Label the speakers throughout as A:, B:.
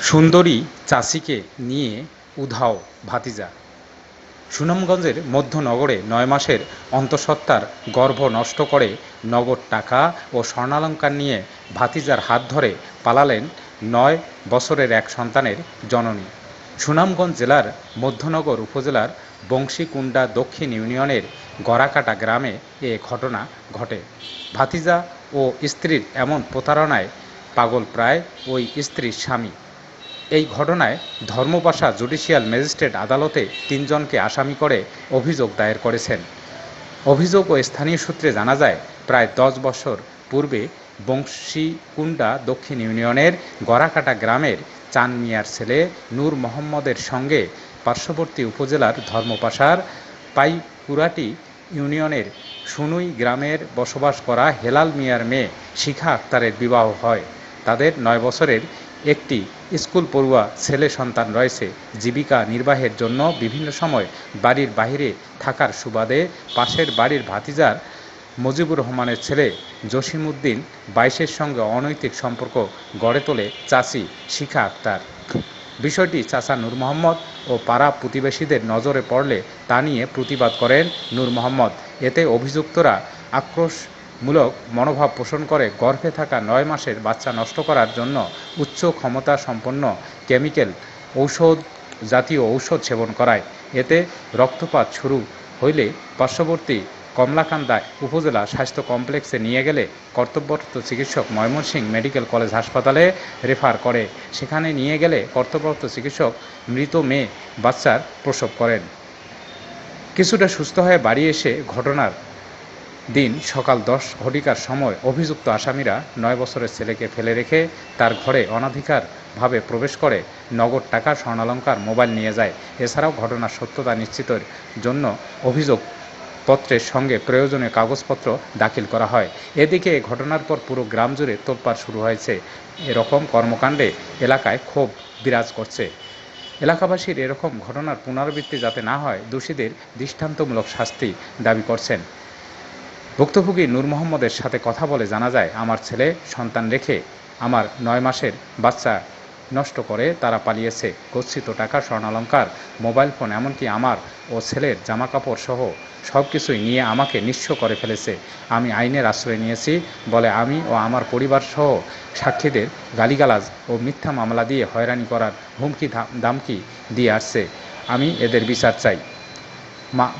A: সুন্দরী চাষিকে নিয়ে উধাও ভাতিজা। সুনামগঞ্জের মধ্যনগরে নয় মাসের অন্তঃসত্ত্বার গর্ভ নষ্ট করে নগদ টাকা ও স্বর্ণালঙ্কার নিয়ে ভাতিজার হাত ধরে পালালেন নয় বছরের এক সন্তানের জননী। সুনামগঞ্জ জেলার মধ্যনগর উপজেলার বংশীকুণ্ডা দক্ষিণ ইউনিয়নের গড়াকাটা গ্রামে এ ঘটনা ঘটে। ভাতিজা ও স্ত্রীর এমন প্রতারণায় পাগল প্রায় ওই স্ত্রীর স্বামী। এই ঘটনায় ধর্মপাশা জুডিশিয়াল ম্যাজিস্ট্রেট আদালতে তিনজনকে আসামি করে অভিযোগ দায়ের করেছেন। অভিযোগ ও স্থানীয় সূত্রে জানা যায়, প্রায় দশ বছর পূর্বে বংশীকুণ্ডা দক্ষিণ ইউনিয়নের গড়াকাটা গ্রামের চান মিয়ার ছেলে নূর মোহাম্মদের সঙ্গে পার্শ্ববর্তী উপজেলার ধর্মপাশার পাইকুরাটি ইউনিয়নের সুনুই গ্রামের বসবাস করা হেলাল মিয়ার মেয়ে শিখা আক্তারের বিবাহ হয়। তাদের নয় বছরের একটি স্কুল পড়ুয়া ছেলে সন্তান রয়েছে, জীবিকা নির্বাহের জন্য বিভিন্ন সময় বাড়ির বাইরে থাকার সুবাদে পাশের বাড়ির ভাতিজার মুজিবুর রহমানের ছেলে জসিমউদ্দিন বাইশের সঙ্গে অনৈতিক সম্পর্ক গড়ে তোলে চাচি শিখা আক্তার। বিষয়টি চাচা নূর মোহাম্মদ ও পাড়া প্রতিবেশীদের নজরে পড়লে তা নিয়ে প্রতিবাদ করেন নূর মোহাম্মদ। এতে অভিযুক্তরা আক্রোশমূলক মনোভাব পোষণ করে গর্ভে থাকা নয় মাসের বাচ্চা নষ্ট করার জন্য উচ্চ ক্ষমতা সম্পন্ন কেমিক্যাল ঔষধ জাতীয় ঔষধ সেবন করায়। এতে রক্তপাত শুরু হইলে পার্শ্ববর্তী কমলাকান্দা উপজেলা স্বাস্থ্য কমপ্লেক্সে নিয়ে গেলে কর্তব্যরত চিকিৎসক ময়মনসিংহ মেডিকেল কলেজ হাসপাতালে রেফার করে। সেখানে নিয়ে গেলে কর্তব্যরত চিকিৎসক মৃত মেয়ে বাচ্চার প্রসব করেন। কিছুটা সুস্থ হয়ে বাড়ি এসে ঘটনার দিন সকাল দশ ঘটিকার সময় অভিযুক্ত আসামিরা নয় বছরের ছেলেকে ফেলে রেখে তার ঘরে অনধিকারভাবে প্রবেশ করে নগদ টাকা স্বর্ণালঙ্কার মোবাইল নিয়ে যায়। এছাড়াও ঘটনার সত্যতা নিশ্চিতের জন্য অভিযোগ পত্রের সঙ্গে প্রয়োজনীয় কাগজপত্র দাখিল করা হয়। এদিকে ঘটনার পর পুরো গ্রাম জুড়ে তোলপাড় শুরু হয়েছে। এরকম কর্মকাণ্ডে এলাকায় ক্ষোভ বিরাজ করছে। এলাকাবাসীর এরকম ঘটনার পুনরাবৃত্তি যাতে না হয়, দোষীদের দৃষ্টান্তমূলক শাস্তি দাবি করছেন। ভুক্তভোগী নূর মোহাম্মদের সাথে কথা বলে জানা যায়, আমার ছেলে সন্তান রেখে আমার নয় মাসের বাচ্চা নষ্ট করে তারা পালিয়েছে। গচ্ছিত টাকা, স্বর্ণালঙ্কার, মোবাইল ফোন, এমনকি আমার ও ছেলের জামা কাপড় সহ সব কিছুই নিয়ে আমাকে নিঃস্ব করে ফেলেছে। আমি আইনের আশ্রয় নিয়েছি বলে আমি ও আমার পরিবার সহ সাক্ষীদের গালিগালাজ ও মিথ্যা মামলা দিয়ে হয়রানি করার হুমকি দামকি দিয়ে আসছে। আমি এদের বিচার চাই।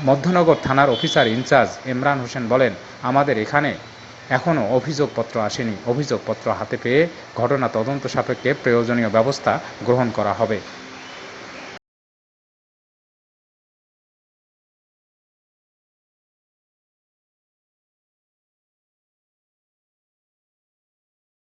A: মধ্যনগর থানার অফিসার ইনচার্জ ইমরান হোসেন বলেন, আমাদের এখানে এখনও অভিযোগপত্র আসেনি। অভিযোগপত্র হাতে পেয়ে ঘটনা তদন্ত সাপেক্ষে প্রয়োজনীয় ব্যবস্থা গ্রহণ করা হবে।